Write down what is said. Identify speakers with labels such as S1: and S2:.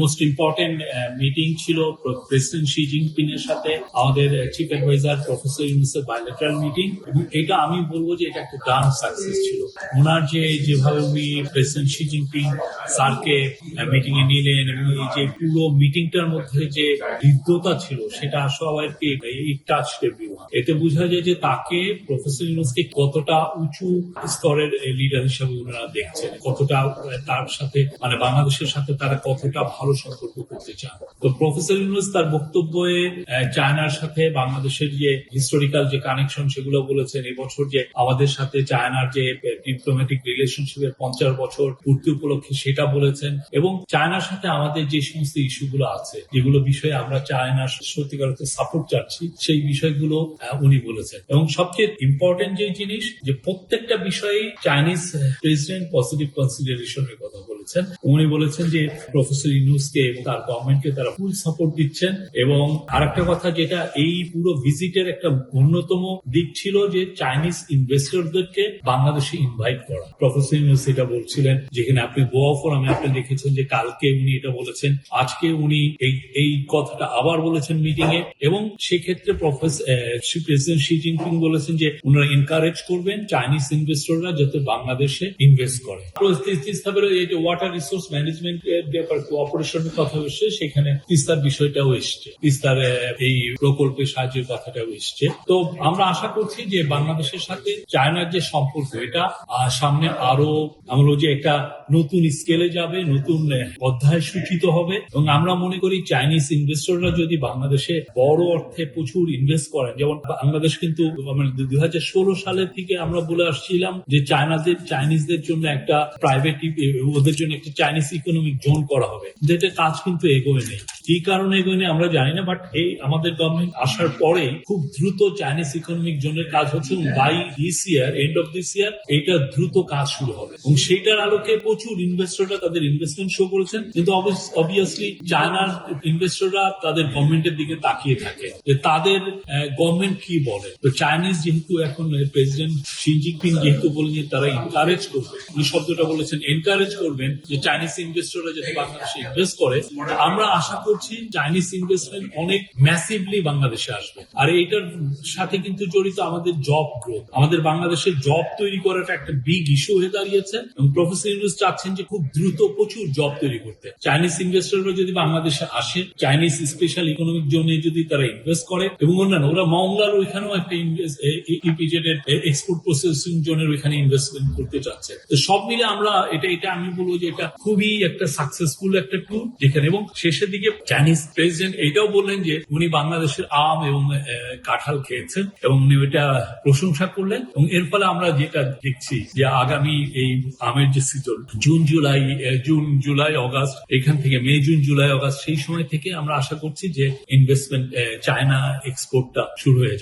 S1: Most important meeting ছিল president Xi Jinping এর সাথে, আমাদের চিফ অ্যাডভাইজার প্রফেসর ইউনুসের বাইলেটারাল মিটিং এবং এটা আমি বলব যে এটা একটা ডান সাকসেস ছিল। ওনার যে, যেভাবে উনি প্রেসিডেন্ট শি জিনপিং স্যারকে মিটিং এ নিলেন, এবং এই যে পুরো মিটিংটার মধ্যে যে হৃদ্যতা ছিল, সেটা সবাইকে টাচ এতে বোঝা যায় যে তাকে প্রফেসর ইউনুসকে কতটা উঁচু স্তরের লিডার হিসেবে ওনারা দেখছেন, কতটা তার সাথে মানে বাংলাদেশের সাথে তারা কতটা ভালো সম্পর্ক করতে চান। তো প্রফেসর ইউনুস তার বক্তব্যে চায়নার সাথে বাংলাদেশের যে হিস্টোরিক্যাল যে কানেকশন সেগুলো বলেছেন, এবছর যে আমাদের সাথে চায়নার যে ডিপ্লোম্যাটিক রিলেশনশিপের পঞ্চাশ বছর পূর্তি উপলক্ষে সেটা বলেছেন এবং চায়নার সাথে আমাদের যে সমস্ত ইস্যুগুলো আছে, যেগুলো বিষয়ে আমরা চায়নার সত্যিকার সাপোর্ট চাচ্ছি, সেই বিষয়গুলো উনি বলেছেন। এবং সবচেয়ে ইম্পর্টেন্ট যে জিনিস, যে প্রত্যেকটা বিষয়ে চাইনিজ প্রেসিডেন্ট পজিটিভ কনসিডারেশনের কথা বলেছেন। উনি বলেছেন যে প্রফেসর ইউনুসকে এবং তার গভর্নমেন্টকে তারা ফুল সাপোর্ট দিচ্ছেন এবং আরেকটা কথা যেটা এই পুরো ভিজিটের একটা অন্যতম দিক ছিল যে চাইনিজ ইনভেস্টরদেরকে বাংলাদেশে ইনভাইট করা। প্রফেসর ইউনুস এটা বলছিলেন যেখানে আপনি গোয়া ফোরামে আপনি দেখেছেন যে কালকে উনি এটা বলেছেন, আজকে উনি এই এই কথাটা আবার বলেছেন মিটিং এ। এবং সেক্ষেত্রে প্রফেসর প্রেসিডেন্ট শি জিনপিং বলেছেন যে ওনারা এনকারেজ করবেন চাইনিজ ইনভেস্টররা যাতে বাংলাদেশে ইনভেস্ট করে। ওয়াটার রিসোর্স ম্যানেজমেন্ট এর ব্যাপার কোঅপারেশনের কথা এসছে সেখানে তিস্তার বিষয়টাও এসছে। তিস্তার এই প্রকল্পের সাহায্যের কথাটাও এসছে। তো আমরা আশা করছি যে বাংলাদেশের সাথে চায়নার যে সম্পর্ক, এটা সামনে আরও আমরা যে একটা নতুন স্কেলে যাবে, নতুন অধ্যায় সূচিত হবে। এবং আমরা মনে করি চাইনিজ ইনভেস্টররা যদি বাংলাদেশে বড় অর্থে প্রচুর ইনভেস্ট করেন, যেমন বাংলাদেশ কিন্তু দুই হাজার ষোলো সালের থেকে আমরা বলে আসছিলাম যে চায়নাদের, চাইনিজদের জন্য একটা প্রাইভেট ওদের জন্য একটা চাইনিজ ইকোনমিক জোন করা হবে। যেটা কাজ কিন্তু এগোয় নেই। কি কারণে নেই আমরা জানি না বাট এই আমাদের গভর্নমেন্ট আসার পরে খুব দ্রুত চাইনিজ ইকোনমিক জোনের কাজ হচ্ছে by this year end of this year এটা দ্রুত কাজ শুরু হবে। এবং সেইটার আলোকে প্রচুর ইনভেস্টররা তাদের ইনভেস্টমেন্ট শো করেছেন কিন্তু অবভিয়াসলি চায়নার ইনভেস্টররা তাদের গভর্নমেন্টের দিকে তাকিয়ে থাকে। যে তাদের গভর্নমেন্ট কি বলে? তো চাইনিজ যেহেতু এখন প্রেসিডেন্ট শি জিনপিং যেহেতু বলেন যে তারা এনকারেজ করবে এই শব্দটা বলেছেন এনকারেজ করবেন যে চাইনিজ ইনভেস্টররা যাতে বাংলাদেশে ইনভেস্ট করে। আমরা আশা করছি চাইনিজ ইনভেস্টমেন্ট অনেক ম্যাসিভলি বাংলাদেশে আসবে। আর এইটার সাথে কিন্তু জড়িত আমাদের জব গ্রোথ আমাদের বাংলাদেশে জব তৈরি করাটা একটা বিগ ইস্যু হয়ে দাঁড়িয়েছে এবং প্রফেসর ইউনুস চাচ্ছেন যে খুব দ্রুত প্রচুর জব তৈরি করতে। চাইনিজ ইনভেস্টররা যদি বাংলাদেশে আসে চাইনিজ স্পেশাল ইকোনমিক জোনে যদি তারা ইনভেস্ট করে এবং অন্যান্য, ওরা মংলার ওইখানেও একটা ইপিজেড এর এক্সপোর্ট প্রসেসিং জোনের ওইখানে ইনভেস্টমেন্ট করতে চাচ্ছে। তো সব মিলে আমরা এটা এটা আমি বলব যে এটা খুবই একটা সাকসেসফুল একটা ট্যুর যেখানে এবং শেষের দিকে চাইনিজ প্রেসিডেন্ট এটাও বললেন যে উনি বাংলাদেশের আম এবং কাঁঠাল খেয়েছেন এবং উনি ওইটা প্রশংসা করলেন এবং এর ফলে আমরা যেটা দেখছি যে আগামী এই আমের যে season June, July June, July, August, এখান থেকে মে, জুন, জুলাই, অগাস্ট, সেই সময় থেকে আমরা আশা করছি যে ইনভেস্টমেন্ট চায়না এক্সপোর্টটা শুরু হয়ে